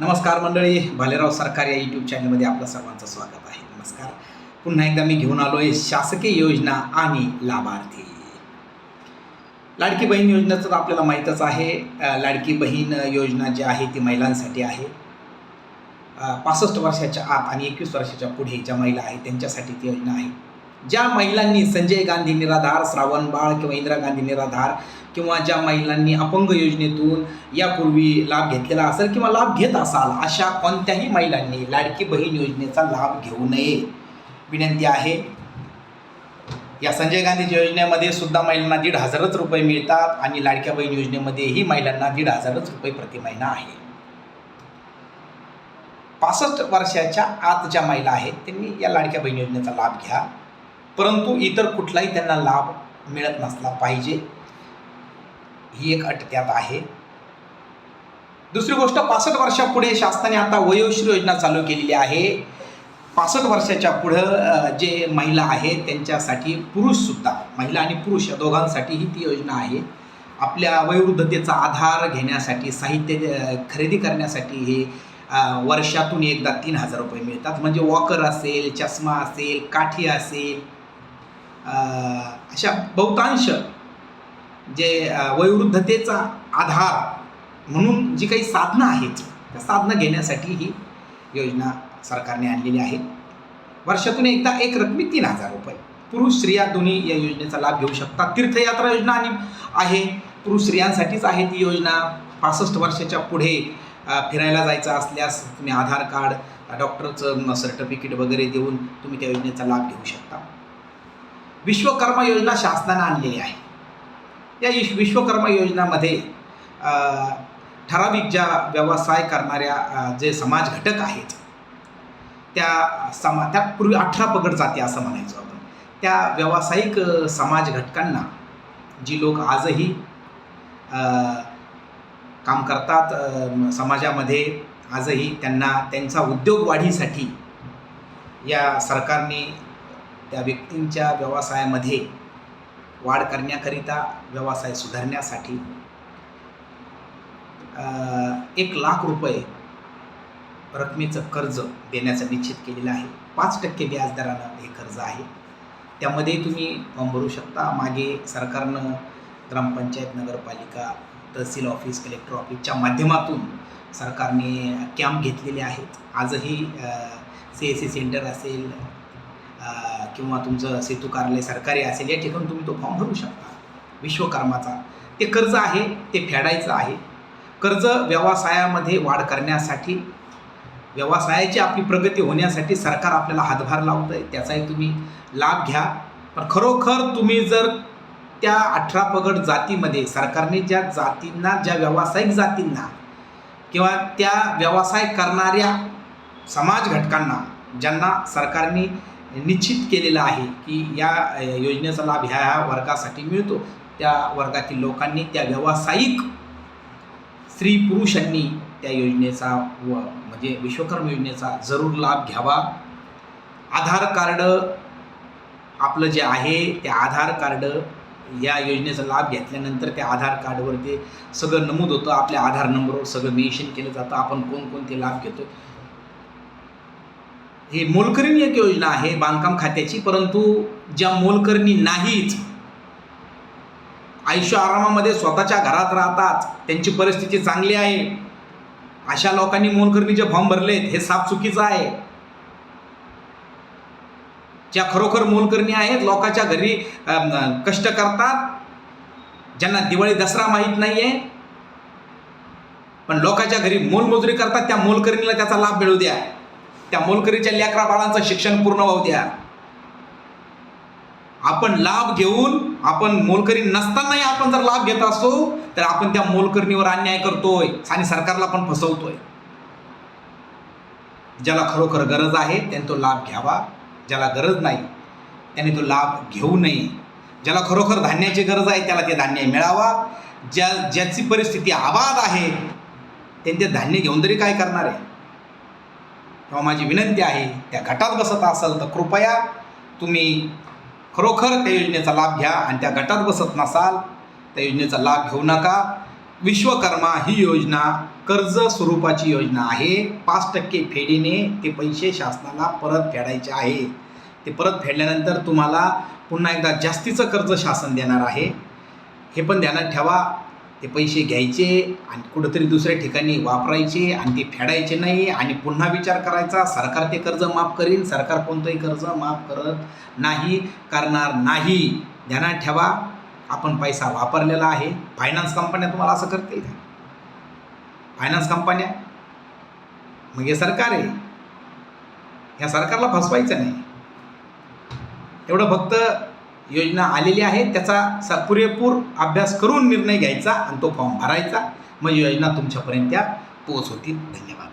नमस्कार मंडळी भालेराव सरकार या यूट्यूब चॅनलमध्ये आपलं सर्वांचं स्वागत आहे. नमस्कार. पुन्हा एकदा मी घेऊन आलो आहे शासकीय योजना आणि लाभार्थी. लाडकी बहीण योजनेचं तर आपल्याला माहीतच आहे. लाडकी बहीण योजना जी आहे ती महिलांसाठी आहे. पासष्ट वर्षाच्या आत आणि एकवीस वर्षाच्या पुढे ज्या महिला आहेत त्यांच्यासाठी ती योजना आहे. ज्या महिलांनी संजय गांधी निराधार श्रावण बाळ किंवा इंदिरा गांधी निराधार किंवा ज्या महिलांनी अपंग योजनेतून यापूर्वी लाभ घेतलेला असेल किंवा लाभ घेत असाल अशा कोणत्याही महिलांनी लाडकी बहीण योजनेचा लाभ घेऊ नये. विनंती आहे. या संजय गांधी योजनेमध्ये सुद्धा महिलांना दीड हजारच रुपये मिळतात आणि लाडक्या बहीण योजनेमध्येही महिलांना दीड हजारच रुपये प्रति महिना आहे. पासष्ट वर्षाच्या आत ज्या महिला आहेत त्यांनी या लाडक्या बहीण योजनेचा लाभ घ्या. परंतु इतर कुठलाही त्यांना लाभ मिळत नसला पाहिजे. ही एक अट त्यात आहे. दुसरी गोष्ट पासष्ट वर्षापुढे शासनाने आता वयोश्री योजना चालू केलेली आहे. पासष्ट वर्षाच्या पुढं जे महिला आहेत त्यांच्यासाठी पुरुषसुद्धा महिला आणि पुरुष या दोघांसाठीही ती योजना आहे. आपल्या वयोवृद्धतेचा आधार घेण्यासाठी साहित्य खरेदी करण्यासाठी हे वर्षातून एकदा तीन हजार रुपये मिळतात. म्हणजे वॉकर असेल चष्मा असेल काठी असेल अशा बहुतांश जे वयोवृद्धतेचा आधार म्हणून जी काही साधनं आहेत त्या साधनं घेण्यासाठी ही योजना सरकारने आणलेली आहे. वर्षातून एकदा एक रकमी तीन हजार रुपये. पुरुष स्त्रिया दोन्ही या योजनेचा लाभ घेऊ शकतात. तीर्थयात्रा योजना आणि आहे. पुरुष स्त्रियांसाठीच आहे ती योजना. पासष्ट वर्षाच्या पुढे फिरायला जायचं असल्यास तुम्ही आधार कार्ड डॉक्टरचं सर्टिफिकेट वगैरे देऊन तुम्ही त्या योजनेचा लाभ घेऊ शकता. विश्वकर्मा योजना शासनानं आणलेली आहे. या इश विश्वकर्मा योजनामध्ये ठराविक ज्या व्यवसाय करणाऱ्या जे समाज घटक आहेत त्या समा त्या पूर्वी अठरा पगड जाते असं म्हणायचो आपण. त्या व्यावसायिक समाज घटकांना जी लोक आजही काम करतात समाजामध्ये आजही त्यांना त्यांचा उद्योग वाढीसाठी या सरकारने त्या व्यक्तींच्या व्यवसायामध्ये वाढ करण्याकरिता व्यवसाय सुधारण्यासाठी एक लाख रुपये रकमेचं कर्ज देण्याचं निश्चित केलेलं आहे. पाच टक्के व्याजदरानं हे कर्ज आहे. त्यामध्ये तुम्ही फॉर्म भरू शकता. मागे सरकारनं ग्रामपंचायत नगरपालिका तहसील ऑफिस कलेक्टर ऑफिसच्या माध्यमातून सरकारने कॅम्प घेतलेले आहेत. आजही सी एस सी सेंटर असेल किंवा तुमचं सेतू कार्यालय सरकारी असेल या ठिकाणी तुम्ही तो फॉर्म भरू शकता. विश्वकर्माचा. ते कर्ज आहे ते फेडायचं आहे. कर्ज व्यवसायामध्ये वाढ करण्यासाठी व्यवसायाची आपली प्रगती होण्यासाठी सरकार आपल्याला हातभार लावतं आहे त्याचाही तुम्ही लाभ घ्या. पण खरोखर तुम्ही जर त्या अठरा पगड जातीमध्ये सरकारने ज्या जातींना ज्या व्यावसायिक जातींना किंवा त्या व्यवसाय करणाऱ्या समाज घटकांना ज्यांना सरकारने निश्चित केलेलं आहे की या योजनेचा लाभ ह्या ह्या वर्गासाठी मिळतो. त्या वर्गातील लोकांनी त्या व्यावसायिक स्त्री पुरुषांनी त्या योजनेचा व म्हणजे विश्वकर्म योजनेचा जरूर लाभ घ्यावा. आधार कार्ड आपलं जे आहे ते आधार कार्ड या योजनेचा लाभ घेतल्यानंतर त्या आधार कार्डवर ते सगळं नमूद होतं. आपल्या आधार नंबरवर सगळं मेन्शन केलं जातं. आपण कोणकोणते लाभ घेतो हे मोलकरीण एक योजना आहे बांधकाम खात्याची परंतु ज्या मोलकरणी नाहीच आयुष्य आरामामध्ये स्वतःच्या घरात राहतात त्यांची परिस्थिती चांगली आहे. अशा लोकांनी मोलकरणीचे फॉर्म भरलेत हे साफ चुकीचं आहे. ज्या खरोखर मोलकरणी आहेत लोकांच्या घरी कष्ट करतात ज्यांना दिवाळी दसरा माहीत नाही आहे पण लोकांच्या घरी मोलमजुरी करतात त्या मोलकरणीला त्याचा लाभ मिळू द्या. त्या मोलकरीच्या लेकरा बाळांचं शिक्षण पूर्ण होऊ द्या. आपण लाभ घेऊन आपण मोलकरी नसतानाही आपण जर लाभ घेत असतो तर आपण त्या मोलकरणीवर अन्याय करतोय आणि सरकारला पण फसवतोय. ज्याला खरोखर गरज आहे त्याने तो लाभ घ्यावा. ज्याला गरज नाही त्याने तो लाभ घेऊ नये. ज्याला खरोखर धान्याची गरज आहे त्याला ते धान्य मिळावा. ज्या ज्याची परिस्थिती आबाद आहे त्यांनी ते धान्य घेऊन तरी काय करणार आहे? तेव्हा माझी विनंती आहे त्या गटात बसत असाल तर कृपया तुम्ही खरोखर त्या योजनेचा लाभ घ्या आणि त्या गटात बसत नसाल त्या योजनेचा लाभ घेऊ नका. विश्वकर्मा ही योजना कर्ज स्वरूपाची योजना आहे. पाच टक्के फेडीने ते पैसे शासनाला परत फेडायचे आहे. ते परत फेडल्यानंतर तुम्हाला पुन्हा एकदा जास्तीचं कर्ज शासन देणार आहे. हे पण ध्यानात ठेवा. ते पैसे घ्यायचे आणि कुठंतरी दुसऱ्या ठिकाणी वापरायचे आणि ते फेडायचे नाही आणि पुन्हा विचार करायचा सरकार ते कर्ज माफ करीन सरकार कोणतंही कर्ज माफ करत नाही करणार नाही. ध्यानात ठेवा आपण पैसा वापरलेला आहे. फायनान्स कंपन्या तुम्हाला असं करतील का? फायनान्स कंपन्या मग हे सरकार आहे. ह्या सरकारला फसवायचं नाही. एवढं फक्त योजना आलेली आहे. त्याचा स पुरेपूर अभ्यास करून निर्णय घ्यायचा आणि तो फॉर्म भरायचा. मग योजना तुमच्यापर्यंत त्या पोहोच होतील धन्यवाद.